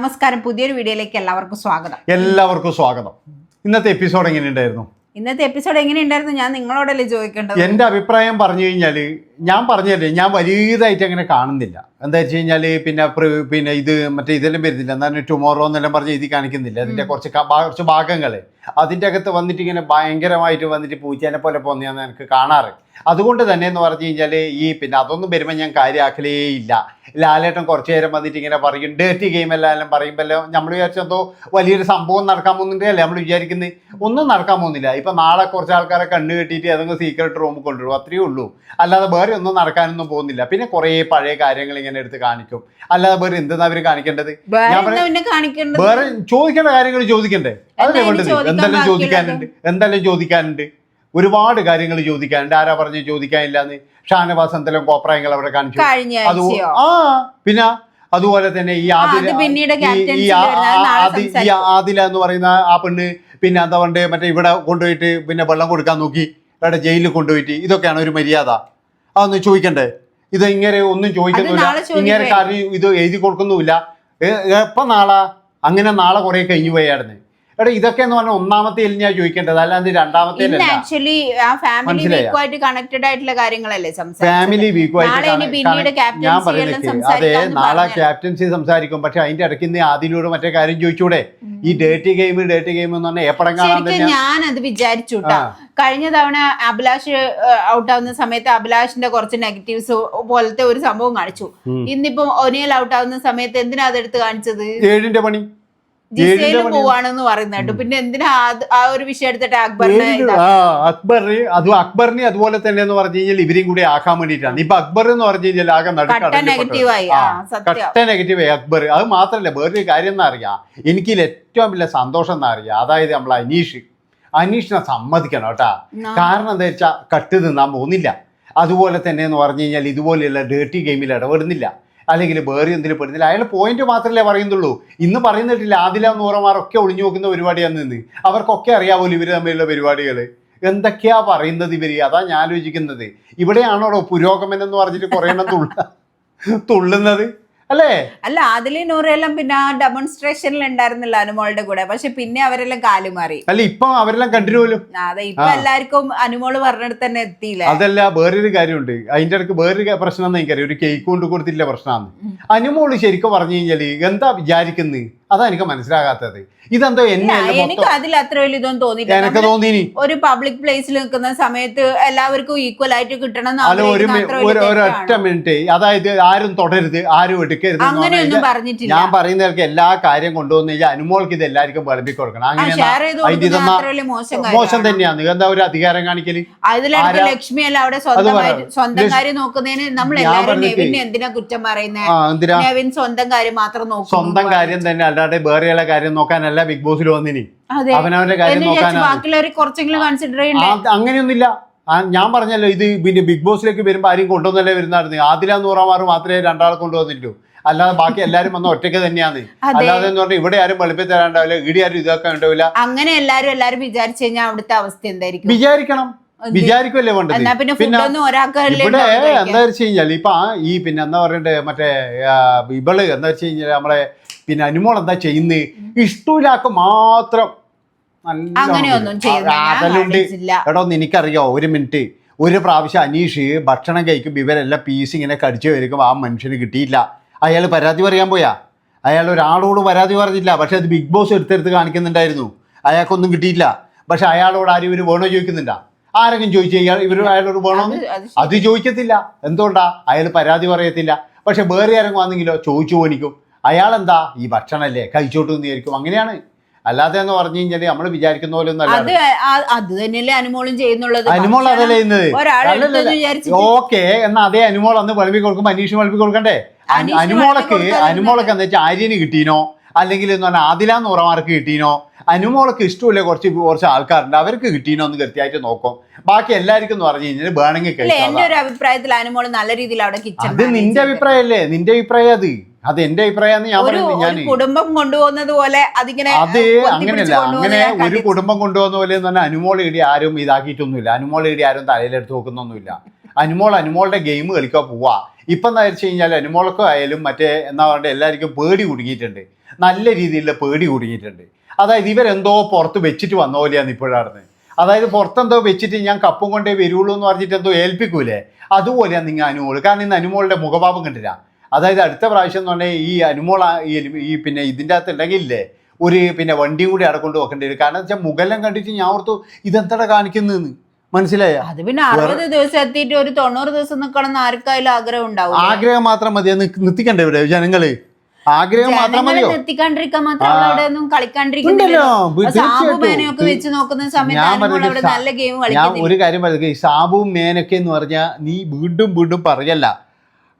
നമസ്കാരം. പുതിയൊരു വീഡിയോയിലേക്ക് എല്ലാവർക്കും സ്വാഗതം. എല്ലാവർക്കും സ്വാഗതം. ഇന്നത്തെ എപ്പിസോഡ് എങ്ങനെയുണ്ടായിരുന്നു ഇന്നത്തെ എപ്പിസോഡ് എങ്ങനെയുണ്ടായിരുന്നു ഞാൻ നിങ്ങളോടല്ലേ ചോദിക്കേണ്ടത്. എന്റെ അഭിപ്രായം പറഞ്ഞു കഴിഞ്ഞാൽ ഞാൻ പറഞ്ഞല്ലേ ഞാൻ വലിയതായിട്ട് അങ്ങനെ കാണുന്നില്ല. എന്താ വെച്ച് കഴിഞ്ഞാൽ പിന്നെ പിന്നെ ഇത് മറ്റേ ഇതെല്ലാം വരുന്നില്ല. എന്താണ് ടുമോറോ എന്നെല്ലാം പറഞ്ഞ് ഇത് കാണിക്കുന്നില്ല. അതിന്റെ കുറച്ച് കുറച്ച് ഭാഗങ്ങൾ അതിന്റെ അകത്ത് വന്നിട്ട് ഇങ്ങനെ ഭയങ്കരമായിട്ട് വന്നിട്ട് പൂച്ചേനെ പോലെ പോന്നെയാണ് എനിക്ക് കാണാറ്. അതുകൊണ്ട് തന്നെ എന്ന് പറഞ്ഞു കഴിഞ്ഞാൽ ഈ പിന്നെ അതൊന്നും വരുമ്പോൾ ഞാൻ കാര്യമാക്കലേ ഇല്ല. ലാലേട്ടൻ കുറച്ചു നേരം വന്നിട്ട് ഇങ്ങനെ പറയും ഡേർട്ടി ഗെയിം എല്ലാം പറയുമ്പോൾ നമ്മൾ വിചാരിച്ചെന്തോ വലിയൊരു സംഭവം നടക്കാൻ പോകുന്നുണ്ടല്ലേ നമ്മൾ വിചാരിക്കുന്നത് ഒന്നും നടക്കാൻ പോകുന്നില്ല. ഇപ്പം നാളെ കുറച്ച് ആൾക്കാരെ കണ്ണു കെട്ടിയിട്ട് ഏതെങ്കിലും സീക്രട്ട് റൂമിൽ കൊണ്ടുവരും അത്രയേ ഉള്ളൂ. അല്ലാതെ വേറെ ഒന്നും നടക്കാനൊന്നും പോകുന്നില്ല. പിന്നെ കുറേ പഴയ കാര്യങ്ങൾ ഇങ്ങനെ എടുത്ത് കാണിക്കും. അല്ലാതെ വേറെ എന്തെന്നാ അവർ കാണിക്കേണ്ടത്? വേറെ ചോദിക്കേണ്ട കാര്യങ്ങൾ ചോദിക്കണ്ടേ? അതല്ലേ വേണ്ടത്? എന്തെല്ലാം ചോദിക്കാനുണ്ട്? എന്തെല്ലാം ചോദിക്കാനുണ്ട്? ഒരുപാട് കാര്യങ്ങൾ ചോദിക്കാനുണ്ട് ആരാ പറഞ്ഞ് ചോദിക്കാനില്ല ഷാനവാസ് എന്തെല്ലാം കോപ്രായങ്ങൾ അവിടെ കാണിച്ചു. അത് ആ പിന്നെ അതുപോലെ തന്നെ ഈ ആദില ഈ-. ആദില എന്ന് പറയുന്ന ആ പെണ്ണ് പിന്നെ എന്താ പറയുക മറ്റേ ഇവിടെ കൊണ്ടുപോയിട്ട് പിന്നെ വെള്ളം കൊടുക്കാൻ നോക്കി. ഇവിടെ ജയിലിൽ കൊണ്ടുപോയിട്ട്. ഇതൊക്കെയാണ് ഒരു മര്യാദ. അതൊന്ന് ചോദിക്കണ്ടേ? ഇത് ഇങ്ങനെ ഒന്നും ചോദിക്കുന്നില്ല ഇങ്ങനെ കാര്യം ഇത് എഴുതി കൊടുക്കുന്നുമില്ല. എപ്പം നാളാ? അങ്ങനെ നാളെ കുറെ കഴിഞ്ഞു പോയായിരുന്നു. എടാ ഇതൊക്കെ എന്ന് പറഞ്ഞാൽ ഒന്നാമത്തെ ഞാൻ ചോദിക്കേണ്ടത്. അല്ലാതെ രണ്ടാമത്തെ ആക്ച്വലി ആ ഫാമിലി? വീക്കുമായിട്ട് കണക്റ്റഡ് ആയിട്ടുള്ള കാര്യങ്ങളല്ലേ ഫാമിലി വീക്കുമായിട്ട് ഞാൻ പറയുന്നത് അതെ നാളെ ക്യാപ്റ്റൻസി സംസാരിക്കും. പക്ഷെ അതിന്റെ ഇടയ്ക്ക് ഇന്ന് ആദ്യയിലൂടെ മറ്റേ കാര്യം ചോദിച്ചൂടെ? ഈ ഡേറ്റി ഗെയിം ഡേറ്റി ഗെയിം എന്ന് പറഞ്ഞാൽ എപ്പോഴും കാണാൻ ഞാൻ അത് വിചാരിച്ചു കഴിഞ്ഞ തവണ അഭിലാഷ് ഔട്ട് ആവുന്ന സമയത്ത് അഭിലാഷിന്റെ കുറച്ച് നെഗറ്റീവ്സ് പോലത്തെ ഒരു സംഭവം കാണിച്ചു. ഇന്നിപ്പോ ഒനിയൽ ഔട്ട് ആവുന്ന സമയത്ത് എന്തിനാ അതെടുത്ത് കാണിച്ചത്? ഏഴിന്റെ പണി. പോവാണെന്ന് പറയുന്നുണ്ട് പിന്നെ എന്തിനാ ആ ഒരു വിഷയം എടുത്തിട്ട് അക്ബറിനെ അക്ബറിന് അതും അക്ബറിനെ അതുപോലെ തന്നെ എന്ന് പറഞ്ഞു കഴിഞ്ഞാൽ ഇവരെയും കൂടി ആക്കാൻ വേണ്ടിയിട്ടാണ്. ഇപ്പൊ അക്ബർ എന്ന് പറഞ്ഞു കഴിഞ്ഞാൽ ആകെ കട്ട അക്ബർ. അത് മാത്രല്ല വേറൊരു കാര്യം എന്നാ അറിയാം. എനിക്ക് ഏറ്റവും വലിയ സന്തോഷം എന്നാ അറിയാം. അതായത് നമ്മൾ അനീഷ്. അനീഷിനെ സമ്മതിക്കണം കേട്ടാ. കാരണം എന്താ വെച്ചാൽ കട്ട് തിന്നാൻ പോകുന്നില്ല. അതുപോലെ തന്നെ എന്ന് പറഞ്ഞു കഴിഞ്ഞാൽ ഇതുപോലെയുള്ള ഡേർട്ടി ഗെയിമിൽ ഇടപെടുന്നില്ല. അല്ലെങ്കിൽ വേറെ എന്തിലും പെടുന്നില്ല. അയാൾ പോയിന്റ് മാത്രമല്ലേ പറയുന്നുള്ളൂ. ഇന്ന് പറയുന്നിട്ടില്ല ആദില നൂറമാരൊക്കെ ഒളിഞ്ഞു നോക്കുന്ന പരിപാടിയാണ് നിന്ന് അവർക്കൊക്കെ അറിയാമല്ലോ ഇവർ തമ്മിലുള്ള പരിപാടികൾ എന്തൊക്കെയാ പറയുന്നത് ഇവർ? അതാ ഞാൻ ആലോചിക്കുന്നത്. ഇവിടെയാണോ പുരോഗമനം എന്ന് പറഞ്ഞിട്ട് കുറേ എണ്ണം തുള്ള തുള്ളുന്നത്? അല്ലേ? അല്ല അതിലെ നൂറെല്ലാം പിന്നെ ആ ഡെമോൺസ്ട്രേഷനിൽ ഉണ്ടായിരുന്നില്ല അനുമോളുടെ കൂടെ. പക്ഷെ പിന്നെ അവരെല്ലാം കാലുമാറി അല്ല ഇപ്പൊ അവരെല്ലാം കണ്ടിരുമല്ലോ അതെ ഇപ്പൊ. എല്ലാവർക്കും അനുമോൾ പറഞ്ഞിടത്ത് തന്നെ എത്തിയില്ല? അതല്ല വേറൊരു കാര്യമുണ്ട്. അതിന്റെ ഇടയ്ക്ക് വേറൊരു പ്രശ്നം എനിക്കറിയാം. ഒരു കേക്ക് കൊണ്ട് കൊടുത്തില്ല പ്രശ്നമാണ്. അനുമോൾ ശരിക്കും പറഞ്ഞു കഴിഞ്ഞാൽ എന്താ വിചാരിക്കുന്നത് അതാ എനിക്ക് മനസ്സിലാകാത്തത്. ഇതെന്തോ എന്നെ എനിക്ക് അതിൽ അത്ര വലിയ ഇതൊന്നും തോന്നിയില്ല എനക്ക് തോന്നിനി ഒരു പബ്ലിക് പ്ലേസിൽ നിൽക്കുന്ന സമയത്ത് എല്ലാവർക്കും ഈക്വൽ ആയിട്ട് കിട്ടണം അല്ല ഒരു ഒരൊറ്റ മിനിറ്റ് അതായത് ആരും തുടരുത് ആരും എടുക്കരുത് അങ്ങനെയൊന്നും പറഞ്ഞിട്ടില്ല. ഞാൻ പറയുന്നവർക്ക് എല്ലാ കാര്യം കൊണ്ടുവന്നു കഴിഞ്ഞാൽ അനുമോൾക്ക് ഇത് എല്ലാവർക്കും വിളമ്പി കൊടുക്കണം. അങ്ങനെ മോശം തന്നെയാണ്. എന്താ ഒരു അധികാരം കാണിക്കൽ? ലക്ഷ്മി അല്ല അവിടെ സ്വന്തം കാര്യം നോക്കുന്നതിന് നമ്മൾ എല്ലാവരും നെവിനെ എന്തിനാ കുറ്റം പറയുന്നത് നെവിൻ സ്വന്തം കാര്യം മാത്രം നോക്കും സ്വന്തം കാര്യം തന്നെ അല്ലാതെ വേറെയുള്ള കാര്യം നോക്കാനല്ല ബിഗ് ബോസിൽ വന്നിനി. അവനവന്റെ കാര്യം നോക്കാനാണ്. അങ്ങനെയൊന്നുമില്ല. ഞാൻ പറഞ്ഞല്ലോ ഇത് പിന്നെ ബിഗ് ബോസിലേക്ക് വരുമ്പോ ആരും കൊണ്ടുവന്നല്ലേ വരുന്നായിരുന്നു. ആദില നൂറാമാർ മാത്രമേ രണ്ടാളെ കൊണ്ടുവന്നിട്ടു അല്ലാതെ ബാക്കി എല്ലാരും വന്ന ഒറ്റയ്ക്ക് തന്നെയാണ്. അല്ലാതെ എന്ന് പറഞ്ഞാൽ ഇവിടെ ആരും വെളുപ്പി തരാണ്ടാവില്ല ഇവിടെ ആരും ഇതാക്കാൻ ഉണ്ടാവില്ല. അങ്ങനെ എല്ലാരും എല്ലാരും വിചാരിച്ചു കഴിഞ്ഞാൽ അവിടുത്തെ അവസ്ഥ എന്തായിരിക്കും? വിചാരിക്കണം? വിചാരിക്കുമല്ലേ വേണ്ടത്? പിന്നെ ഇവിടെ എന്താ വെച്ച് കഴിഞ്ഞാൽ ഇപ്പൊ ഈ പിന്നെ എന്താ പറയണ്ടേ മറ്റേ ഇവൾ എന്താ വെച്ച് കഴിഞ്ഞാൽ നമ്മളെ പിന്നെ അനുമോൾ എന്താ ചെയ്യുന്നത് ഇഷ്ടമില്ലാത്ത മാത്രം എടോ എനിക്കറിയോ ഒരു മിനിറ്റ്. ഒരു പ്രാവശ്യം അനീഷ് ഭക്ഷണം കഴിക്കുമ്പോൾ ഇവരെല്ലാം പീസ് ഇങ്ങനെ കടിച്ചു വരുമ്പോൾ ആ മനുഷ്യന് കിട്ടിയില്ല. അയാൾ പരാതി പറയാൻ പോയാ? അയാൾ ഒരാളോട് പരാതി പറഞ്ഞില്ല. പക്ഷെ അത് ബിഗ് ബോസ് എടുത്തെടുത്ത് കാണിക്കുന്നുണ്ടായിരുന്നു. അയാൾക്കൊന്നും കിട്ടിയില്ല. പക്ഷെ അയാളോട് ആരും ഇവർ വേണോ ചോദിക്കുന്നുണ്ടാ? ആരെങ്കിലും ചോദിച്ചു കഴിഞ്ഞാൽ ഇവർ അയാളോട് വേണോ അത് ചോദിക്കത്തില്ല. എന്തുകൊണ്ടാ? അയാൾ പരാതി പറയത്തില്ല. പക്ഷെ വേറെ ആരെങ്കിലും വന്നെങ്കിലോ ചോദിച്ചു പോനിക്കും അയാളെന്താ? ഈ ഭക്ഷണല്ലേ? കഴിച്ചോട്ട് നിന്നായിരിക്കും. അങ്ങനെയാണ്. അല്ലാതെ എന്ന് പറഞ്ഞു കഴിഞ്ഞാൽ നമ്മൾ വിചാരിക്കുന്ന പോലെ ഒന്നും അത് അത് തന്നെയല്ലേ അനുമോളും ചെയ്യുന്നുള്ളത്. അനുമോൾ അതല്ലേ ഓക്കെ എന്നാ അതേ അനുമോൾ അന്ന് പഠിപ്പി കൊടുക്കുമ്പോ അനീഷ് പഠിപ്പി കൊടുക്കണ്ടേ? അനുമോളൊക്കെ അനുമോളൊക്കെ എന്താ വെച്ചാൽ ആര്യന് കിട്ടീനോ? അല്ലെങ്കിൽ എന്ന് പറഞ്ഞാൽ ആദിലാന്ന് ഉറമാർക്ക് കിട്ടീനോ? അനുമോളക്ക് ഇഷ്ടമില്ല കുറച്ച് കുറച്ച് ആൾക്കാരുണ്ട്. അവർക്ക് കിട്ടീനോ എന്ന് കൃത്യമായിട്ട് നോക്കും. ബാക്കി എല്ലാവർക്കും എന്ന് പറഞ്ഞു കഴിഞ്ഞാൽ വേണമെങ്കിൽ അല്ല? എന്റെ ഒരു അഭിപ്രായത്തിൽ അനുമോൾ നല്ല രീതിയിൽ അവിടെ അത് നിന്റെ അഭിപ്രായമല്ലേ? നിന്റെ അഭിപ്രായം അത്. അത് എന്റെ അഭിപ്രായം ഞാൻ പറയുന്നത്. ഞാൻ കുടുംബം കൊണ്ടുപോകുന്നത് പോലെ അതിങ്ങനെ അത് അങ്ങനെയല്ല. അങ്ങനെ ഒരു കുടുംബം കൊണ്ടുപോകുന്ന പോലെ എന്ന് പറഞ്ഞാൽ അനുമോൾ ഇടി ആരും ഇതാക്കിയിട്ടൊന്നുമില്ല. അനുമോൾ ഇടി ആരും തലയിലെടുത്ത് നോക്കുന്നൊന്നുമില്ല. അനുമോൾ അനുമോളുടെ ഗെയിം കളിക്കാൻ പോവാ. ഇപ്പം എന്താ വെച്ച് കഴിഞ്ഞാൽ അനുമോളൊക്കെ ആയാലും മറ്റേ എന്താ പറയുക എല്ലാവർക്കും പേടി കുടുങ്ങിയിട്ടുണ്ട്. നല്ല രീതിയിലുള്ള പേടി കുടുങ്ങിയിട്ടുണ്ട്. അതായത് ഇവരെന്തോ പുറത്ത് വെച്ചിട്ട് വന്ന പോലെയാണ് ഇപ്പോഴാണ് അതായത് പുറത്തെന്തോ വെച്ചിട്ട് ഞാൻ കപ്പും കൊണ്ടേ വരുള്ളൂ എന്ന് പറഞ്ഞിട്ട് എന്തോ ഏൽപ്പിക്കൂലേ? അതുപോലെയാണ് നിങ്ങൾ അനുമോൾ. കാരണം ഇന്ന് അനുമോളുടെ മുഖഭാവം കണ്ടില്ല. അതായത് അടുത്ത പ്രാവശ്യം എന്ന് പറഞ്ഞാൽ ഈ അനുമോൾ ഈ പിന്നെ ഇതിന്റെ അകത്ത് ഉണ്ടെങ്കിലേ ഒരു പിന്നെ വണ്ടി കൂടി അവിടെ കൊണ്ട് വെക്കേണ്ടി വരും. കാരണം വെച്ചാൽ മുഖെല്ലാം കണ്ടിട്ട് ഞാൻ ഓർത്തു ഇതെന്താ കാണിക്കുന്നതെന്ന്. മനസ്സിലായോ? അത് പിന്നെ അറുപത് ദിവസം എത്തിയിട്ട് ഒരു തൊണ്ണൂറ് ദിവസം നിൽക്കണം എന്ന് ആർക്കായാലും ആഗ്രഹം ഉണ്ടാവും ആഗ്രഹം മാത്രം മതി നിർത്തിക്കണ്ടേ ഇവിടെ ജനങ്ങൾ? ആഗ്രഹം മാത്രം മതിയോ? നിർത്തിക്കാണ്ടിരിക്കാൻ മാത്രം അവിടെ ഒന്നും കളിക്കാണ്ടിരിക്കുന്നില്ലല്ലോ. തീർച്ചയായിട്ടും. സാബുമേനയൊക്കെ വെച്ച് നോക്കുന്ന സമയത്ത് നല്ല ഗെയിം ഞാൻ ഒരു കാര്യം പറയുക ഈ സാബുവും മേനൊക്കെ എന്ന് പറഞ്ഞാൽ നീ വീണ്ടും വീണ്ടും പറയല്ല.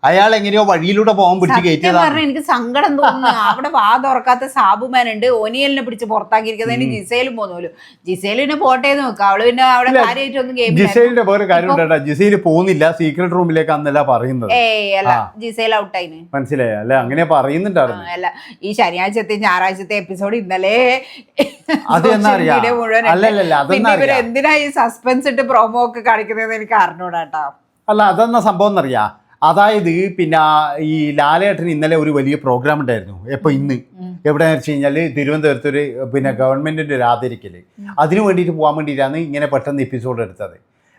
അയാൾ എങ്ങനെയോ വഴിയിലൂടെ പോകാൻ പിടിച്ച് കയറ്റിയതാണ്. പറഞ്ഞ എനിക്ക് സങ്കടം തോന്നുന്നു. അവിടെ വാ തുറക്കാത്ത സാബുമാൻ ഉണ്ട് ഓനിയലിനെ പിടിച്ച് പുറത്താക്കിയിരിക്കുന്നതിന് ജിസയിലും പോന്നോലും ജിസയിലിനെ പോട്ടെ നോക്കാം. അവൾ പിന്നെ അവിടെ കാര്യമായിട്ടൊന്നും ജിസൈലിന്റെ വേറെ കാര്യം ജിസേൽ പോകുന്നില്ല. സീക്രട്ട് റൂമിലേക്ക് അന്നല്ല പറയുന്നത്. ഏയ് അല്ല മനസ്സിലായി ജിസയിൽ ഔട്ടായിന് മനസ്സിലായോ? അല്ലെ അങ്ങനെ പറയുന്നുണ്ടായിരുന്നു. അല്ല ഈ ശനിയാഴ്ചത്തെ ഞായറാഴ്ചത്തെ എപ്പിസോഡ് ഇന്നലെ എന്നാ? എന്തിനാ ഈ സസ്പെൻസ് ഇട്ട് പ്രൊമോ ഒക്കെ കാണിക്കുന്നത് എനിക്ക് അറിഞ്ഞൂടാട്ടാ അല്ല അതെന്നാ സംഭവം എന്നറിയാ? അതായത് പിന്നെ ഈ ലാലേട്ടന് ഇന്നലെ ഒരു വലിയ പ്രോഗ്രാം ഉണ്ടായിരുന്നു. എപ്പോ ഇന്ന്. എവിടെയാണെന്ന് വെച്ച് കഴിഞ്ഞാൽ തിരുവനന്തപുരത്ത് ഒരു പിന്നെ ഗവൺമെന്റിന്റെ ഒരു ആദരിക്കൽ അതിന് വേണ്ടിയിട്ട് പോകാൻ വേണ്ടിയിട്ടാണ് ഇങ്ങനെ പെട്ടെന്ന് എപ്പിസോഡ് എടുത്തത്.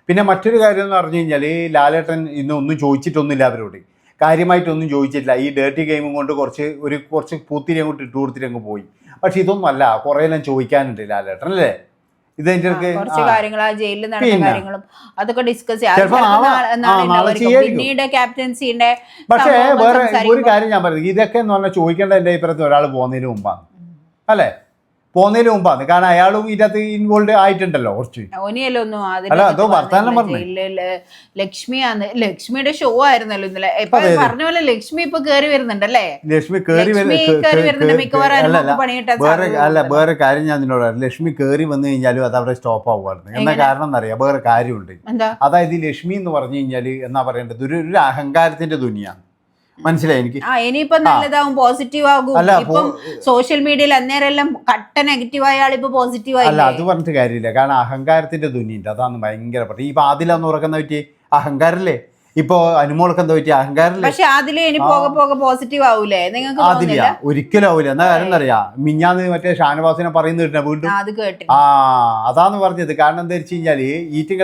പിന്നെ മറ്റൊരു കാര്യം എന്ന് പറഞ്ഞു കഴിഞ്ഞാൽ ലാലേട്ടൻ ഇന്ന് ഒന്നും ചോദിച്ചിട്ടൊന്നുമില്ല അവരോട്. കാര്യമായിട്ടൊന്നും ചോദിച്ചിട്ടില്ല. ഈ ഡേർട്ടി ഗെയിമും കൊണ്ട് കുറച്ച് ഒരു കുറച്ച് പൂത്തിരി അങ്ങോട്ട് ഇട്ട് കൊടുത്തിട്ട് അങ്ങ് പോയി. പക്ഷെ ഇതൊന്നും അല്ല. കുറേ എല്ലാം ചോദിക്കാനുണ്ട് ലാലേട്ടൻ അല്ലേ? കുറച്ച് കാര്യങ്ങൾ ആ ജയിലിൽ നടന്ന പിന്നെ. കാര്യങ്ങളും അതൊക്കെ ഡിസ്കസ് ചിലപ്പോ നാളെ- ആ, നാളെ പിന്നീട് ക്യാപ്റ്റൻസിന്റെ പക്ഷേ വേറെ ഒരു കാര്യം ഞാൻ പറയുന്നത്. ഇതൊക്കെ എന്ന് പറഞ്ഞാൽ ചോദിക്കേണ്ട എന്റെ അഭിപ്രായത്തിൽ ഒരാൾ പോകുന്നതിന് മുമ്പാണ്. അല്ലേ? പോകുന്നതിന് മുമ്പാണ് കാരണം അയാളും ഇതിനകത്ത് ഇൻവോൾവ് ആയിട്ടുണ്ടല്ലോ കുറച്ച്. ഒനിയല്ലൊന്നും അല്ല, അതോ വർത്താനം പറഞ്ഞു. ആണ്. ലക്ഷ്മിയുടെ ഷോ ആയിരുന്നല്ലോ ഇന്നലെ. പറഞ്ഞ പോലെ ലക്ഷ്മി ഇപ്പൊ കേറി വരുന്നുണ്ടല്ലേ? ലക്ഷ്മി കേറി വരുന്നുണ്ട്. വേറെ അല്ല. വേറെ കാര്യം ഞാൻ നിന്നോട് ലക്ഷ്മി കേറി വന്നു കഴിഞ്ഞാലും അത് അവിടെ സ്റ്റോപ്പ് ആവുകയാണ് എന്താ കാരണം എന്നറിയാം വേറെ കാര്യമുണ്ട്. അതായത് ലക്ഷ്മി എന്ന് പറഞ്ഞു കഴിഞ്ഞാൽ എന്നാ പറയേണ്ടത്? ഒരു ഒരു അഹങ്കാരത്തിന്റെ ദുനിയാണ്. മനസ്സിലായി എനിക്ക്? ആ ഇനിയിപ്പൊ നല്ലതാവും പോസിറ്റീവ് ആകും. അല്ല, ഇപ്പം സോഷ്യൽ മീഡിയയിൽ അന്നേരം കട്ട നെഗറ്റീവ് ആയ ആളിപ്പോ പോസിറ്റീവ് അല്ല ആയി അത് പറഞ്ഞിട്ട് കാര്യമില്ല. കാരണം അഹങ്കാരത്തിന്റെ ധ്വനിയുണ്ട്. അതാണ് ഭയങ്കര പ്രശ്നം. ഈ ആദിലെന്ന് ഉറക്കുന്ന പറ്റി അഹങ്കാരല്ലേ? ഇപ്പോ അനുമോൾക്ക് എന്താ പറ്റി? അഹങ്കാരല്ലേ? പക്ഷെ അതിൽ ഇനി പോകെ പോകെ പോസിറ്റീവ് ആവൂലേ? നിങ്ങൾക്ക് അതില്ല ഒരിക്കലും ആവൂല. എന്നാ കാര്യം അറിയാ മിഞ്ഞാന്ന് മറ്റേ ഷാനവാസിനെ പറയുന്ന വീണ്ടും? ആ, അതാന്ന് പറഞ്ഞത്. കാരണം എന്താ വെച്ച് കഴിഞ്ഞാൽ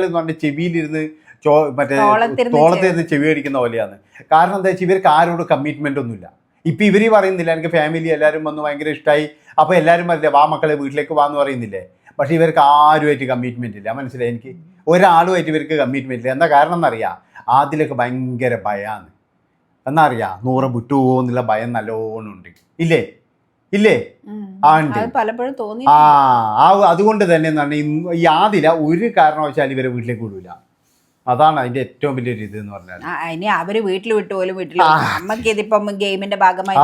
എന്ന് പറഞ്ഞ ചെവിയിലിരുന്ന് ചോ മറ്റേ തോളത്തിരുന്ന് ചെവി അടിക്കുന്ന പോലെയാണ്. കാരണം എന്താ വെച്ചാൽ ഇവർക്ക് ആരോട് കമ്മിറ്റ്മെന്റ് ഒന്നുമില്ല. ഇപ്പം ഇവർ പറയുന്നില്ല എനിക്ക് ഫാമിലി എല്ലാവരും വന്ന് ഭയങ്കര ഇഷ്ടമായി അപ്പോൾ എല്ലാവരും പറയില്ലേ വാ മക്കളെ വീട്ടിലേക്ക് വാന്ന് പറയുന്നില്ലേ? പക്ഷേ ഇവർക്ക് ആരുമായിട്ട് കമ്മിറ്റ്മെന്റ് ഇല്ല. മനസ്സിലായി എനിക്ക്? ഒരാളുമായിട്ട് ഇവർക്ക് കമ്മിറ്റ്മെന്റ് ഇല്ല. എന്താ കാരണം എന്നറിയാം? ആദ്യമൊക്കെ ഭയങ്കര ഭയമാണ് എന്നാ അറിയാം? നൂറ് വിട്ടു എന്നുള്ള ഭയം നല്ലോണം ഉണ്ട്. ഇല്ലേ? ഇല്ലേ? ആ ഉണ്ട്. അത് പലപ്പോഴും തോന്നി ആ അതുകൊണ്ട് തന്നെ എന്താണ് ഈ ആദില ഒരു കാരണവശാലും ഇവരെ വീട്ടിലേക്ക് വിടൂല. അതാണ് അതിന്റെ ഏറ്റവും വലിയൊരു ഇത് എന്ന് പറഞ്ഞാൽ ഇനി അവർ വീട്ടിൽ വിട്ടു പോലും വീട്ടിൽ. നമുക്ക് ഇതിപ്പം ഗെയിമിന്റെ ഭാഗമായി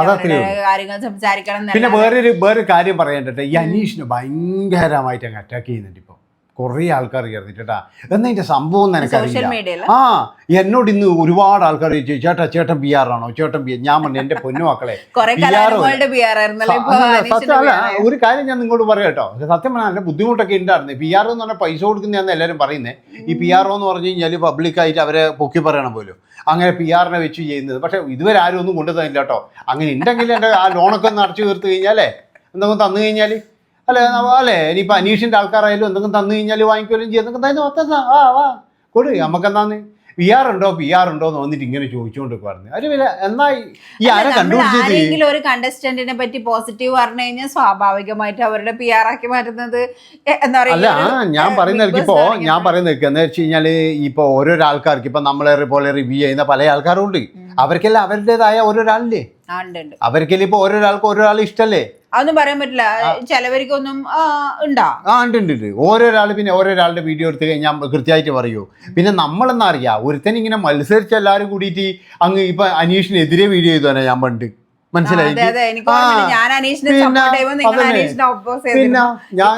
കാര്യങ്ങൾ സംസാരിക്കണം പിന്നെ വേറൊരു വേറൊരു കാര്യം പറയാൻ ഈ അനീഷിനെ ഭയങ്കരമായിട്ട് അങ്ങ് അറ്റാക്ക് ചെയ്യുന്നുണ്ട് ഇപ്പൊ. കുറേ ആൾക്കാർ ചേർന്നിട്ടാ എന്നാ ഇതിന്റെ സംഭവം നിനക്കറിയില്ല അറിയില്ല ആ എന്നോട് ഇന്ന് ഒരുപാട് ആൾക്കാർ ചോദിച്ചു ചേട്ടാ ചേട്ടൻ ബി ആർ ആണോ? ചേട്ടൻ ബി ഞാൻ പറഞ്ഞു എന്റെ പൊന്നു മക്കളെ കുറെ PR കലാകാരന്മാരുടെ പി ആർ ആയിരുന്നല്ലോ ഇപ്പൊ അല്ല, അനീഷിന്റെ സത്യം അല്ല PR ആയി. ഒരു കാര്യം ഞാൻ നിങ്ങളോട് പറയാം കേട്ടോ. സത്യം പറഞ്ഞാൽ നല്ല ബുദ്ധിമുട്ടൊക്കെ ഉണ്ടായിരുന്നു. പി ആർ എന്ന് പറഞ്ഞാൽ പൈസ കൊടുക്കുന്നതെന്ന് എല്ലാവരും പറയുന്നത് ഈ പി ആർ എന്ന് പറഞ്ഞു കഴിഞ്ഞാൽ പബ്ലിക്കായിട്ട് അവരെ പൊക്കി പറയണം പോലും. അങ്ങനെ പി ആറിനെ വെച്ച് ചെയ്യുന്നത്. പക്ഷെ ഇതുവരെ ആരും ഒന്നും കൊണ്ടുതന്നില്ല കേട്ടോ. അങ്ങനെ ഉണ്ടെങ്കിൽ എന്റെ ആ ലോണൊക്കെ ഒന്ന് അടച്ചു തീർത്ത് കഴിഞ്ഞാലേ എന്തെങ്കിലും തന്നു കഴിഞ്ഞാൽ അല്ലെ? അല്ലേ? ഇനിയിപ്പോൾ അനീഷിന്റെ ആൾക്കാരായാലും എന്തെങ്കിലും തന്നു കഴിഞ്ഞാൽ വാങ്ങിക്കുകയും ചെയ്യും എന്തെങ്കിലും തന്നെ ആ വാ. കൊടു നമുക്കെന്താന്ന്? പി ആർ ഉണ്ടോ? പി ആർ ഉണ്ടോ എന്ന് വന്നിട്ട് ഇങ്ങനെ ചോദിച്ചുകൊണ്ട് പറഞ്ഞു. അത് വില എന്നാ ഈ- ആരെ കണ്ടുപിടിച്ചത്? ഒരു കണ്ടസ്റ്റന്റിനെ പറ്റി പോസിറ്റീവ് പറഞ്ഞു കഴിഞ്ഞാൽ സ്വാഭാവികമായിട്ട് അവരുടെ പി ആർ ആക്കി മാറ്റുന്നത് എന്താ പറയുക അല്ല ഞാൻ പറയുന്നത് ഇപ്പോ ഞാൻ പറയുന്നത് എന്ന് വെച്ച് കഴിഞ്ഞാൽ ഇപ്പൊ ഓരോരോ ആൾക്കാർക്ക് ഇപ്പൊ നമ്മളെ പോലെ റിവ്യൂ ചെയ്യുന്ന പല ആൾക്കാരും ഉണ്ട് അവർക്കെല്ലാം അവരുടേതായ ഓരോരാളില്ലേ? ഉണ്ട് അവർക്കെല്ലാം ഇപ്പൊ ഓരോരാൾക്ക് ഓരോരാൾ ഇഷ്ടല്ലേ? അതൊന്നും പറയാൻ പറ്റില്ല. ചിലവർക്കൊന്നും ഉണ്ടാ. ആ ഉണ്ട് ഉണ്ട് ഓരോരാൾ പിന്നെ ഓരോരാളുടെ വീഡിയോ എടുത്ത് കഴിഞ്ഞാൽ കൃത്യമായിട്ട് പറയൂ. പിന്നെ നമ്മളെന്നാ അറിയാ? ഒരുത്തൻ ഇങ്ങനെ മത്സരിച്ച് എല്ലാവരും കൂടിയിട്ട് അങ്ങ് ഇപ്പൊ അനീഷിനെതിരെ വീഡിയോ ചെയ്തു തന്നെ ഞാൻ പണ്ട്. മനസ്സിലായി? ഞാൻ പിന്നെ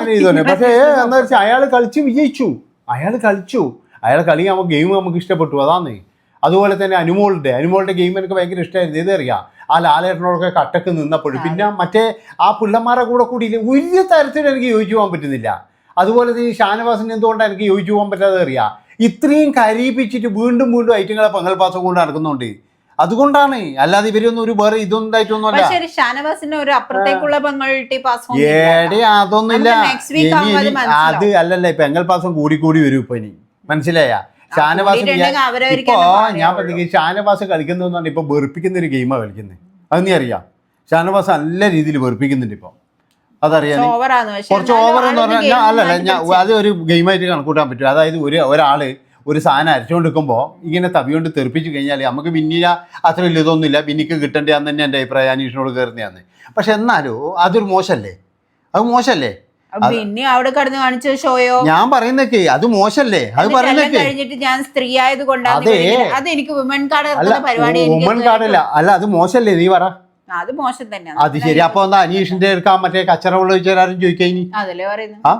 ചെയ്തു പക്ഷേ എന്താ വെച്ചാൽ അയാൾ കളിച്ച് വിജയിച്ചു. അയാൾ കളിച്ചു. അയാൾ കളി നമുക്ക് ഗെയിം നമുക്ക് ഇഷ്ടപ്പെട്ടു. അതാന്ന്. അതുപോലെ തന്നെ അനുമോളുടെ. അനുമോളുടെ ഗെയിം എനിക്ക് ഭയങ്കര ഇഷ്ടമായിരുന്നു ഇതറിയാം ആ ലാലേട്ടനോടൊക്കെ കട്ടക്ക് നിന്നപ്പോഴും. പിന്നെ മറ്റേ ആ പിള്ളമാരെ കൂടെ കൂടി വലിയ തരത്തിൽ എനിക്ക് യോജിച്ചു പോകാൻ പറ്റുന്നില്ല. അതുപോലെ തന്നെ ഈ ഷാനവാസിന് എന്തുകൊണ്ടാണ് എനിക്ക് യോജിച്ചു പോകാൻ പറ്റാതെ അറിയാം? ഇത്രയും കരയിപ്പിച്ചിട്ട് വീണ്ടും വീണ്ടും ഐറ്റങ്ങളെ പങ്കൽ പാസം കൊണ്ട് നടക്കുന്നുണ്ട്. അതുകൊണ്ടാണ്. അല്ലാതെ ഇവരൊന്നും ഒരു വേറെ ഇതൊന്നും പക്ഷെ ഒരു ഷാനവാസിന് ഒരു അപ്പുറത്തേക്കുള്ള ഏടെ അതൊന്നുമില്ല. അത് അല്ലല്ല പെങ്ങൽ പാസം കൂടി കൂടി വരും ഇപ്പൊ ഇനി. മനസ്സിലായ? ഷാനവാസ് ഇപ്പോ ഞാൻ പറഞ്ഞ ഷാനവാസ് കളിക്കുന്നതെന്നാണ് ഇപ്പൊ വെറുപ്പിക്കുന്ന ഒരു ഗെയിമാണ് കളിക്കുന്നത് അത് നീ അറിയാം? ഷാനവാസ് നല്ല രീതിയിൽ വെറുപ്പിക്കുന്നുണ്ട് ഇപ്പൊ. അതറിയാൻ കുറച്ച് ഓവർ എന്ന് പറഞ്ഞാൽ അല്ലല്ല ഞാൻ. അത് ഒരു ഗെയിമായിട്ട് കണക്കൂട്ടാൻ പറ്റും. അതായത് ഒരു ഒരാൾ ഒരു സാധനം അരച്ചുകൊണ്ടിരിക്കുമ്പോൾ ഇങ്ങനെ തവി കൊണ്ട് തെറിപ്പിച്ച് കഴിഞ്ഞാൽ നമുക്ക് പിന്നീട് അത്ര വലിയ ഇതൊന്നുമില്ല. പിന്നിക്ക് കിട്ടേണ്ടതാന്ന് തന്നെ എന്റെ അഭിപ്രായം അനീഷിനോട് കയറുന്നതാണ് പക്ഷെ എന്നാലും അതൊരു മോശമല്ലേ? അത് മോശമല്ലേ? പിന്നെ അവിടെ കടന്ന് കാണിച്ച ഷോയോ? ഞാൻ പറയുന്നൊക്കെ അത് മോശല്ലേ? അത് പറയുന്നൊക്കെ കഴിഞ്ഞിട്ട് ഞാൻ സ്ത്രീ ആയത് കൊണ്ടാണ് അത്. എനിക്ക് വിമൻ കാർഡ് പരിപാടി വുമൺ കാർഡല്ല അല്ല. അത് മോശല്ലേ? നീ പറ. അത് മോശം തന്നെയാണ് അത് ശരി. അപ്പൊ എന്താ അനീഷിന്റെ എടുക്കാൻ മറ്റേ കച്ചറ ഉള്ള വെച്ചാലും ചോദിക്കാൻ ഇനി? അതല്ലേ പറയുന്നത് ആ?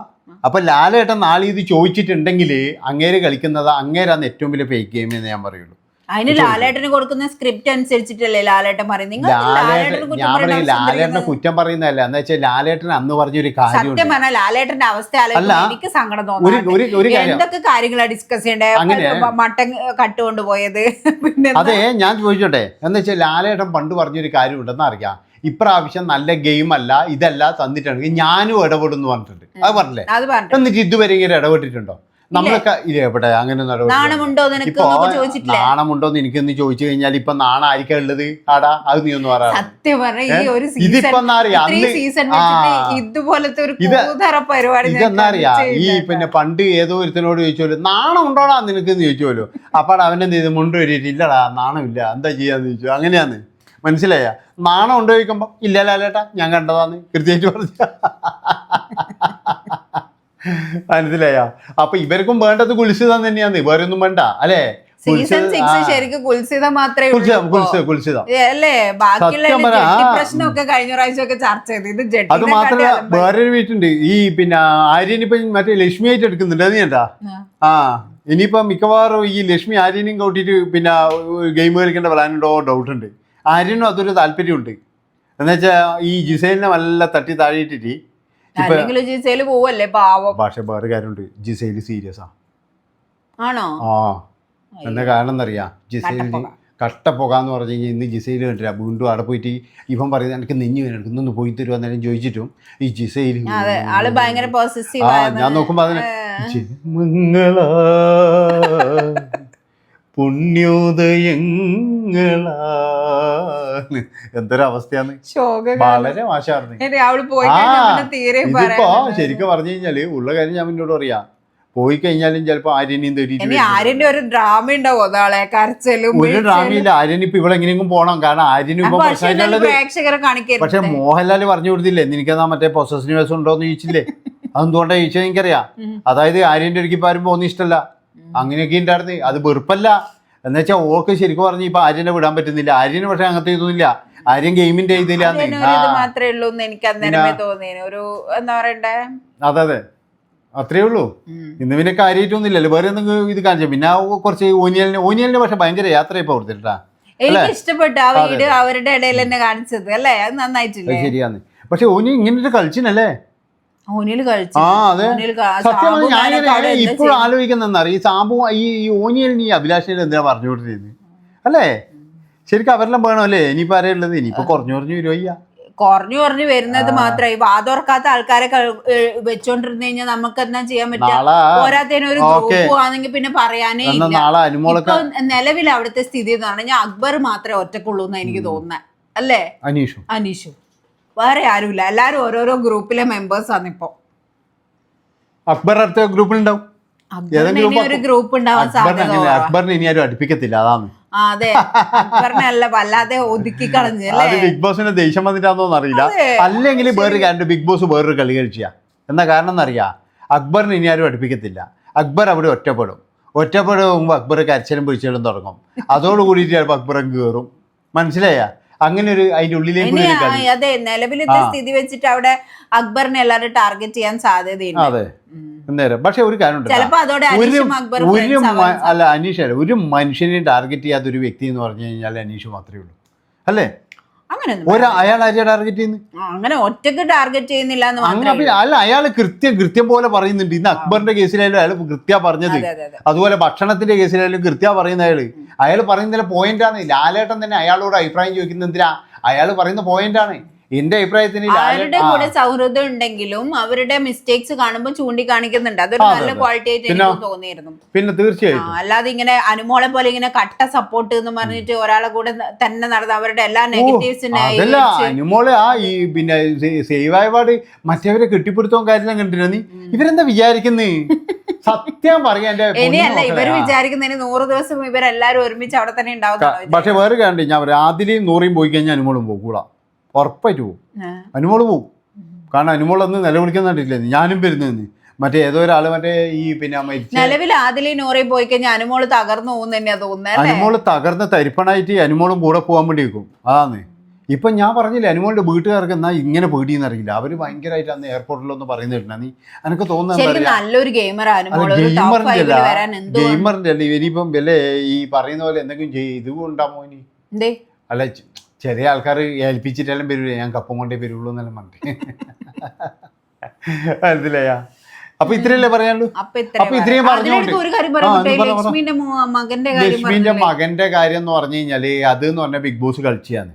അപ്പൊ ലാലേട്ടൻ നാളെ ഇത് ചോദിച്ചിട്ടുണ്ടെങ്കിൽ അങ്ങേര് കളിക്കുന്നത് അങ്ങേരാന്ന് ഏറ്റവും വലിയ ഫേക്ക് ഗെയിം എന്ന് ഞാൻ പറയുള്ളൂ. അതിന് ലാലേട്ടന് കൊടുക്കുന്ന സ്ക്രിപ്റ്റ് അനുസരിച്ചിട്ടല്ലേ ലാലേട്ടൻ പറയുന്നത്? നിങ്ങൾ ലാലേട്ടൻ ലാലേട്ടനെ കുറ്റം ഞാൻ പറയേണ്ട പറയും ലാലേട്ടനെ കുറ്റം പറയുന്നതല്ല. എന്ന് വെച്ചാൽ ലാലേട്ടൻ അന്ന് പറഞ്ഞൊരു കാര്യമുണ്ട് സത്യം പറഞ്ഞാൽ ലാലേട്ടന്റെ അവസ്ഥ ആലോചിക്കുമ്പോൾ എനിക്ക് സങ്കടം ഒരു തോന്നുന്നു ഒരു ഒരു കാര്യം. എന്തൊക്കെ കാര്യങ്ങളാ ഡിസ്കസ് ചെയ്യേണ്ടത്. മട്ടൻ കട്ടുകൊണ്ട് പോയത്. പിന്നെ അതെ ഞാൻ ചോദിച്ചോട്ടെ. എന്ന് വെച്ചാൽ ലാലേട്ടൻ പണ്ട് പറഞ്ഞൊരു കാര്യം ഉണ്ടെന്ന് അറിയാം. ഇപ്രാവശ്യം നല്ല ഗെയിം അല്ല ഇതല്ല തന്നിട്ടുണ്ടെങ്കിൽ ഞാനും ഇടപെടുന്നു പറഞ്ഞിട്ടുണ്ട്. അത് പറഞ്ഞില്ലേ? പറഞ്ഞു എന്നിട്ട് ഇതുവരെ ഇങ്ങനെ ഇടപെട്ടിട്ടുണ്ടോ? നമ്മളൊക്കെ എവിടെ അങ്ങനെ നാണമുണ്ടോ നാണമുണ്ടോന്ന് എനിക്കൊന്ന് ചോദിച്ചു കഴിഞ്ഞാൽ ഇപ്പൊ നാണം ആയിരിക്കും ഉള്ളത്. ആടാ അത് നീ ഒന്ന് പറയാം സത്യം. ഇതുപോലത്തെ ഒരു പരിപാടി ഈ പിന്നെ പണ്ട് ഏതോ ഒരുത്തനോട് ചോദിച്ചോലോ നാണം ഉണ്ടോടാ? നിനക്ക് എന്ന് ചോദിച്ചോല്ലോ അപ്പാടെ അവനെന്ത് ചെയ്ത്? മുണ്ട് വരിയിട്ട് ഇല്ലടാ നാണമില്ല. എന്താ ചെയ്യാന്ന് ചോദിച്ചു? അങ്ങനെയാന്ന്. മനസ്സിലായ? നാണം ഉണ്ടോ ചോദിക്കുമ്പോ ഇല്ല ലാലേട്ടാ ഞാൻ കണ്ടതാന്ന്. കൃത്യമായിട്ട് പറഞ്ഞു. മനസ്സിലായ? അപ്പൊ ഇവർക്കും വേണ്ടത് കുളിച്ചിതം തന്നെയാന്ന് വേറൊന്നും വേണ്ട അല്ലേ? സീസൺ കുൽസിതം- സിക്സ് ശരിക്കും കുൽസിത മാത്രമേ ഉള്ളൂ കുൽസിതം ഇപ്പോ. അല്ലേ? ബാക്കിയുള്ള സത്യം പറ, ജെട്ടി ആ. പ്രശ്നമൊക്കെ കഴിഞ്ഞ പ്രാവശ്യം ഒക്കെ ചർച്ച ചെയ്തു. ഇത് അത് മാത്രമല്ല വേറൊരു വീട്ടുണ്ട് ഈ പിന്നെ ആര്യനിപ്പം മറ്റേ ലക്ഷ്മി ആയിട്ട് എടുക്കുന്നുണ്ട്. അത് ഞാൻ ആ. ഇനിയിപ്പം മിക്കവാറും ഈ ലക്ഷ്മി ആര്യനെയും കൂട്ടിയിട്ട് പിന്നെ ഗെയിം കളിക്കേണ്ട പ്ലാനുണ്ടോ ഡൗട്ട് ഉണ്ട്. ആര്യനും അതൊരു താല്പര്യമുണ്ട്. എന്നുവെച്ചാൽ ഈ ജിസൈലിനെ നല്ല തട്ടി താഴെയിട്ടിട്ട് അല്ലെങ്കിൽ ജിസയിൽ പോവല്ലേ? പാവം. ഭാഷ വേറെ കാര്യമുണ്ട്. ജിസൈൽ സീരിയസ് ആ. ആണോ? ആ. എന്താ കാരണം എന്നറിയാ ജിസൈലിന് കട്ട കട്ടപ്പുകാന്ന് പറഞ്ഞു കഴിഞ്ഞാൽ ഇന്ന് ജിസൈൽ കണ്ടില്ല. വീണ്ടും അവിടെ പോയിട്ട് ഇവൻ പറയുന്നത് എനിക്ക് നെഞ്ഞു വരും എനിക്ക് ഒന്ന് പോയി തരുമോ എന്നാലും ചോദിച്ചിട്ടും ഈ പോസിറ്റീവ് ആ ഞാൻ നോക്കുമ്പോ അതിന് ജന്മങ്ങളാ. പുണ്യോദയങ്ങളാ. എന്തൊരവസ്ഥയാന്ന്. ശോക വളരെ മോശമായിരുന്നു. ഇതിപ്പോ ശരിക്കും പറഞ്ഞു കഴിഞ്ഞാൽ ഉള്ള കാര്യം ഞാൻ മുന്നോട്ട് പറയാം. പോയി കഴിഞ്ഞാലും ചിലപ്പോ ആര്യനെയും വരും. ആര്യന്റെ ഒരു ഡ്രാമ ഉണ്ടാവും അതാളെ കരച്ചിലും ഒരു ഡ്രാമയില്ല ആര്യൻ ഇപ്പൊ ഇവിടെ എങ്ങനെയെങ്കിലും പോണം. കാരണം ആര്യന് ഇപ്പൊ പക്ഷെ മോഹൻലാൽ പറഞ്ഞു കൊടുത്തില്ലേ? നിനക്കെന്നാ മറ്റേ പൊസസിനിവേഴ്സ് ഉണ്ടോന്ന് ചോദിച്ചില്ലേ? അതെന്തുകൊണ്ടാ ചോദിച്ചത് എനിക്കറിയാം. അതായത് ആര്യന്റെ ഒരിക്കൽ പാരും പോകുന്ന ഇഷ്ടമല്ല അങ്ങനെയൊക്കെ ഉണ്ടായിരുന്നു. അത് വെറുപ്പല്ല. എന്നുവെച്ചാൽ ഓൾക്ക് ശരിക്കും പറഞ്ഞു ഇപ്പൊ ആര്യനെ വിടാൻ പറ്റുന്നില്ല. ആര്യന് പക്ഷെ അങ്ങനത്തെ ഇതൊന്നുമില്ല. ആര്യൻ ഗെയിമിന്റെ ഇതില്ല മാത്രമേ ഉള്ളൂ എന്ന് എനിക്ക് അന്നേരമേ തോന്നിയത് ഒരു എന്താ പറയണ്ടേ? അതെ അതെ. അത്രേ ഉള്ളൂ. ഇന്ന് പിന്നെ കാര്യമായിട്ടൊന്നുമില്ലല്ലോ വേറെ എന്തെങ്കിലും ഇത് കാണിച്ചു പിന്നെ കുറച്ച് ഓനിയലിന് ഓനിയലിന് പക്ഷെ ഭയങ്കര യാത്ര ഇപ്പൊ കൊടുത്തിട്ടാ എനിക്ക് ഇഷ്ടപ്പെട്ടു ആ വീട് അവരുടെ ഇടയിൽ തന്നെ കാണിച്ചത് അല്ലേ? അത് നന്നായിട്ടില്ലേ? ശരിയാന്ന്. പക്ഷെ ഓനി ഇങ്ങനെ ഒരു കളിച്ചിനല്ലേ? ആ അതെ. ഓനിയിൽ സത്യം ഞാൻ ഇപ്പോഴും ആലോചിക്കുന്ന ഈ സാമ്പു ഈ ഓനിയലിന് ഈ അഭിലാഷിനെ എന്തിനാ പറഞ്ഞു കൊടുത്തിരുന്നത് അല്ലേ? ശരിക്കും അവരെല്ലാം വേണമല്ലേ? ഇനിയിപ്പോ ആരെയുള്ളത് ഇനിയിപ്പോ കുറഞ്ഞു കുറഞ്ഞു വരുവയ്യ. കുറഞ്ഞു കുറഞ്ഞു വരുന്നത് മാത്രമേ വാതോർക്കാത്ത ആൾക്കാരെ വെച്ചോണ്ടിരുന്നു കഴിഞ്ഞാൽ നമുക്ക് എന്താ ചെയ്യാൻ പറ്റുക? പോരാത്തതിന് ഒരു ഓക്കേ. ഗ്രൂപ്പ് ആണെങ്കിൽ പിന്നെ പറയാനേ ഇല്ല. ഇപ്പൊ നിലവിൽ അവിടുത്തെ സ്ഥിതി എന്ന് പറഞ്ഞാൽ അക്ബർ മാത്രമേ ഒറ്റക്കുള്ളൂ എന്ന് എനിക്ക് തോന്നുന്നത് അല്ലേ? അനീഷു. അനീഷു. വേറെ ആരുമില്ല. എല്ലാവരും ഓരോരോ ഗ്രൂപ്പിലെ മെമ്പേഴ്സ് ആണ് ഇപ്പൊ. അക്ബർ അടുത്ത ഗ്രൂപ്പിലുണ്ടാവും. ഒരു ഗ്രൂപ്പ് ഉണ്ടാവാൻ സാധ്യത ഇനി ആരും അടുപ്പിക്കത്തില്ല അതാണ്. അതെ. വല്ലാതെ ഒതുക്കി കളഞ്ഞു ബിഗ് ദേഷ്യം അറിയില്ല. അല്ലെങ്കിൽ വേറൊരു കാര്യം ബിഗ് ബോസ് വേറൊരു കളി കളിച്ചാ. എന്താ കാരണം എന്നറിയാ? അക്ബറിന് ഇനി ആരും അടുപ്പിക്കത്തില്ല. അക്ബർ അവിടെ ഒറ്റപ്പെടും. ഒറ്റപ്പെടുമ്പോൾ അക്ബർ കരച്ചിലും പിടിച്ചിലും തുടങ്ങും. അതോട് കൂടിയിട്ട് ചിലപ്പോൾ അക്ബർ അങ്ങ് കയറും മനസ്സിലായ? അങ്ങനെ ഒരു അതിന്റെ ഉള്ളിലേക്ക് അതെ നിലവിലത്തെ സ്ഥിതി വെച്ചിട്ട് അവിടെ അക്ബറിനെ എല്ലാവരും ടാർഗറ്റ് ചെയ്യാൻ സാധ്യതയുണ്ട്. അതെ. നേരം പക്ഷെ ഒരു കാര്യം ഒരു ഒരു അല്ല അനീഷ് അല്ല. ഒരു മനുഷ്യനെ ടാർഗറ്റ് ചെയ്യാത്ത ഒരു വ്യക്തി എന്ന് പറഞ്ഞു കഴിഞ്ഞാൽ അനീഷ് മാത്രമേ ഉള്ളൂ. അല്ലേ? ഒരു അയാൾ ആരെയാ ടാർഗറ്റ് ചെയ്യുന്നത് അങ്ങനെ ഒറ്റയ്ക്ക് ടാർഗറ്റ് ചെയ്യുന്നില്ല എന്ന് അങ്ങനെ മാത്രമേ അല്ല അയാൾ കൃത്യം കൃത്യം പോലെ പറയുന്നുണ്ട്. ഇന്ന് അക്ബറിന്റെ കേസിലായാലും അയാൾ കൃത്യ പറഞ്ഞത്. അതെ അതെ അതെ. അതുപോലെ ഭക്ഷണത്തിന്റെ കേസിലായാലും കൃത്യ പറയുന്ന അയാൾ. അയാൾ പറയുന്നതിലെ ആണ്. ലാലേട്ടൻ തന്നെ അയാളോട് അഭിപ്രായം ചോദിക്കുന്നത് എന്തിനാ? അയാൾ പറയുന്ന പോയിന്റാണ് എന്റെ അഭിപ്രായത്തിന് ആരുടെ കൂടെ സൗഹൃദം ഉണ്ടെങ്കിലും അവരുടെ മിസ്റ്റേക്സ് കാണുമ്പോൾ ചൂണ്ടിക്കാണിക്കുന്നുണ്ട്. അതൊരു നല്ല ക്വാളിറ്റി ആയിട്ട് എനിക്ക് തോന്നിയിരുന്നു. പിന്നെ തീർച്ചയായും അല്ലാതെ ഇങ്ങനെ അനുമോളെ പോലെ ഇങ്ങനെ കട്ട സപ്പോർട്ട് എന്ന് പറഞ്ഞിട്ട് ഒരാളെ കൂടെ തന്നെ നടന്ന അവരുടെ എല്ലാ നെഗറ്റീവ്സിനെ അനുമോളെ ആ ഈ പിന്നെ സേവായപാട് മറ്റവരെ കെട്ടിപ്പിടുത്തവും കാര്യം കണ്ടിരുന്നു നീ? ഇവരെന്താ വിചാരിക്കുന്നേ? സത്യം പറയാ എന്റെ പൊന്നു ഇനിയല്ല ഇവർ. വിചാരിക്കുന്നതിന് നൂറ് ദിവസം ഇവരെല്ലാരും ഒരുമിച്ച് അവിടെ തന്നെ ഉണ്ടാവും പക്ഷെ വേറെ കണ്ടി ഞാൻ പറയാം ആദ്യം നൂറേയും പോയി കഴിഞ്ഞാൽ അനുമോളും പോകും കൂടാ ഉറപ്പായിട്ട് പോകും അനുമോൾ പോകും കാരണം അനുമോൾ അന്ന് നിലവിളിക്കുന്നുണ്ടില്ലേ ഞാനും വരുന്നതെന്ന് മറ്റേ ഏതോ ഒരാൾ മറ്റേ ഈ പിന്നെ നിലവിൽ ആദിലെ നൂറയിൽ പോയി കഴിഞ്ഞാൽ അനുമോൾ തകർന്നു പോകുന്ന തന്നെയാ തോന്നുന്നത് അനുമോൾ തകർന്ന് തരിപ്പണായിട്ട് അനുമോളും കൂടെ പോകാൻ വേണ്ടി വെക്കും അതാന്ന് ഇപ്പൊ ഞാൻ പറഞ്ഞില്ലേ അനുമോളുടെ വീട്ടുകാർക്ക് എന്നാ ഇങ്ങനെ പേടിയെന്ന് അറിയില്ല. അവർ ഭയങ്കരമായിട്ട് അന്ന് എയർപോർട്ടിലൊന്നും പറയുന്നില്ല നീ എനിക്ക് തോന്നുന്നത് ടോപ്പ് ഗെയിമറിന്റെ ഗെയിമറിന്റെ അല്ല. ഇവരിപ്പം വല്ലേ ഈ പറയുന്ന പോലെ എന്തെങ്കിലും ചെയ്യും ഇത് ഉണ്ടാമോ ഇനി അല്ല ചെറിയ ആൾക്കാർ ഏൽപ്പിച്ചിട്ടെല്ലാം വരൂലേ? ഞാൻ കപ്പം കൊണ്ടേ വരുള്ളൂ എന്നെല്ലാം പറഞ്ഞിട്ട് മനസ്സിലായാ? അപ്പൊ ഇത്രയല്ലേ പറയാനുള്ളൂ? അപ്പൊ ഇത്രയും. ലക്ഷ്മിന്റെ മകന്റെ കാര്യം എന്ന് പറഞ്ഞു കഴിഞ്ഞാൽ അത് എന്ന് പറഞ്ഞാൽ ബിഗ് ബോസ് കളിച്ചാണ്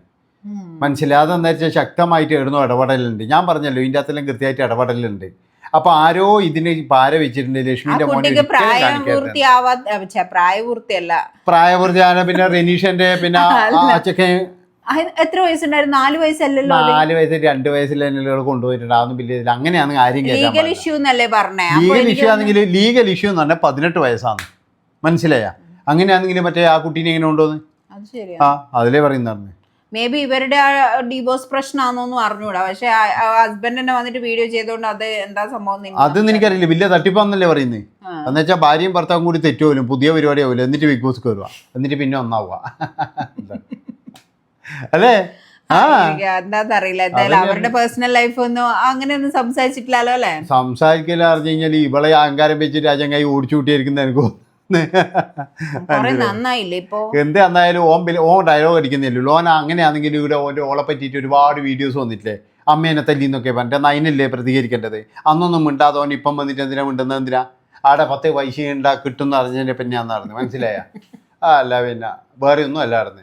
മനസ്സിലാതെ എന്താ വെച്ചാൽ ശക്തമായിട്ട് എഴുന്ന ഇടപെടലുണ്ട്. ഞാൻ പറഞ്ഞല്ലോ ഇതിന്റെ അകത്തെല്ലാം കൃത്യമായിട്ട് ഇടപെടലുണ്ട്. അപ്പൊ ആരോ ഇതിന് പാര വെച്ചിട്ടുണ്ട് ലക്ഷ്മിന്റെ മോനെ പ്രായപൂർത്തിയല്ല. പ്രായപൂർത്തിയാണ് പിന്നെ റെനീഷന്റെ പിന്നെ ആ- എത്ര വയസ്സുണ്ടായിരുന്നു? നാല് വയസ്സല്ലല്ലോ നാല് വയസ്സ് രണ്ട് വയസ്സിലോ കൊണ്ടുപോയിട്ടുണ്ട്. അതൊന്നും വലിയ ഇതില്ല. അങ്ങനെയാണ് കാര്യം ലീഗൽ ഇഷ്യൂ എന്നല്ലേ പറഞ്ഞേ? ലീഗൽ ഇഷ്യൂ ആണെങ്കിൽ ലീഗൽ ഇഷ്യൂ എന്ന് പറഞ്ഞാൽ പതിനെട്ട് വയസ്സാണ് മനസ്സിലായ? അങ്ങനെയാണെങ്കിൽ മറ്റേ ആ കുട്ടീനെ എങ്ങനെ കൊണ്ടുവന്ന് ആ അതിലേ പറയുന്ന മേ ബി ഇവരുടെ ആ ഡിവോഴ്സ് പ്രശ്നമാണെന്നൊന്നും അറിഞ്ഞൂടാ. പക്ഷെ ഹസ്ബൻഡ് തന്നെ വന്നിട്ട് വീഡിയോ ചെയ്തോണ്ട് അത് എന്താ സംഭവം അതൊന്നും എനിക്കറിയില്ല. വലിയ തട്ടിപ്പാന്നല്ലേ പറയുന്നത് എന്നുവെച്ചാൽ എന്ന് വെച്ചാൽ ഭാര്യയും ഭർത്താവും കൂടി തെറ്റുപോലും. പുതിയ പരിപാടി ആവില്ല എന്നിട്ട് ബിഗ് ബോസ് കയറുക എന്നിട്ട് പിന്നെ ഒന്നാവുക അല്ലേ? അറിയില്ല എന്തായാലും അവരുടെ പേഴ്സണൽ ലൈഫ് ഒന്നും അങ്ങനെ ഒന്നും സംസാരിച്ചിട്ടില്ലല്ലോ അല്ലേ? സംസാരിക്കില്ല അറിഞ്ഞു കഴിഞ്ഞാൽ ഇവളെ അഹങ്കാരം വെച്ചിട്ട് രാജങ്കായി ഓടിച്ചു കൂട്ടിയായിരിക്കുന്ന എനിക്ക് എന്ത് എന്നായാലും ഓൻ ഓൻ ഡയലോഗ് അടിക്കുന്നില്ലല്ലോ. ഓൻ അങ്ങനെയാണെങ്കിൽ ഇവിടെ ഓന്റെ ഓളെ പറ്റിയിട്ട് ഒരുപാട് വീഡിയോസ് വന്നിട്ടില്ലേ? അമ്മേനെ തല്ലി എന്നൊക്കെ പറഞ്ഞിട്ട് എന്നാൽ അതിനല്ലേ പ്രതികരിക്കേണ്ടത്? അന്നൊന്നും മിണ്ടാതെ ഓൻ ഇപ്പം വന്നിട്ട് എന്തിനാ മിണ്ടുന്നത് എന്തിനാ? ആടെ പത്ത് പൈസ ഉണ്ടാ കിട്ടുമെന്ന് അറിഞ്ഞതിന്റെ പിന്നെ ഞാൻ നടന്നു. മനസ്സിലായ? ആ അല്ല പിന്നെ വേറെ ഒന്നും അല്ലായിരുന്നു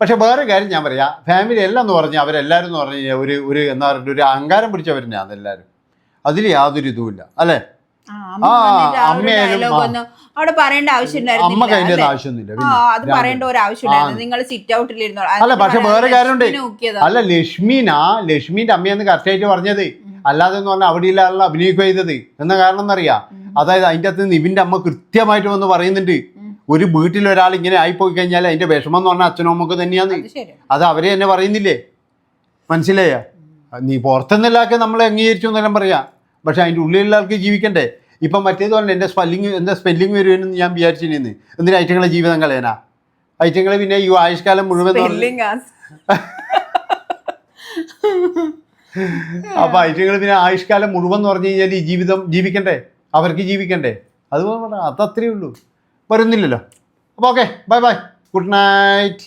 പക്ഷെ വേറെ കാര്യം ഞാൻ പറയാം. ഫാമിലി എല്ലാം എന്ന് പറഞ്ഞാൽ അവരെല്ലാവരും എന്ന് പറഞ്ഞു കഴിഞ്ഞാൽ ഒരു ഒരു എന്താ പറയുക ഒരു അഹങ്കാരം പിടിച്ചവർ ഞാൻ എല്ലാവരും. അതിൽ യാതൊരു ഇതുമില്ല അല്ലേ? ആ, അമ്മയായാലും അവിടെ പറയേണ്ട ആവശ്യമില്ല അത് പറയേണ്ട ഒരു ആവശ്യമില്ലായിരുന്നു നിങ്ങൾ സിറ്റ് ഔട്ടിലിരുന്നോ അല്ല, പക്ഷെ വേറെ കാര്യമുണ്ട്. അല്ല ലക്ഷ്മീനാ ലക്ഷ്മിന്റെ അമ്മയെന്ന് കറക്റ്റായിട്ട് പറഞ്ഞത്. അല്ലാതെ എന്ന് പറഞ്ഞാൽ അവിടെ ഇല്ലാതെ അഭിനയിക്കുക ചെയ്തത്. എന്ന കാരണം എന്നറിയാം അതായത് അതിന്റെ അകത്ത് നിവിന്റെ അമ്മ കൃത്യമായിട്ട് വന്ന് പറയുന്നുണ്ട്. ഒരു വീട്ടിൽ ഒരാൾ ഇങ്ങനെ ആയിപ്പോയി കഴിഞ്ഞാൽ അതിന്റെ വിഷമം എന്ന് പറഞ്ഞാൽ അച്ഛനും അമ്മയ്ക്ക് തന്നെയാന്ന്. അത് അവരെ തന്നെ പറയുന്നില്ലേ? മനസ്സിലായ? നീ പുറത്തുനിന്നല്ലാക്കെ നമ്മൾ അംഗീകരിച്ചു എന്നെല്ലാം പറയാം. പക്ഷെ അതിന്റെ ഉള്ളിലുള്ള ആൾക്ക് ജീവിക്കണ്ടേ? ഇപ്പം മറ്റേത് പറഞ്ഞ എന്റെ സ്പെല്ലിങ് എന്റെ സ്പെല്ലിങ് വരുമെന്ന് ഞാൻ വിചാരിച്ചിരുന്നു എന്തിനാ ഐറ്റങ്ങളെ ജീവിതം കളയാനാ? ഐറ്റങ്ങൾ പിന്നെ ഈ ആയുഷ്കാലം മുഴുവൻ എന്ന്. അപ്പൊ ഐറ്റങ്ങൾ പിന്നെ ആയുഷ്കാലം മുഴുവൻ എന്ന് പറഞ്ഞു കഴിഞ്ഞാൽ ഈ ജീവിതം ജീവിക്കണ്ടേ? അവർക്ക് ജീവിക്കണ്ടേ? അത് പറഞ്ഞാ അത് അത്രയേ ഉള്ളൂ. വരുന്നില്ലല്ലോ. അപ്പോൾ okay bye bye good night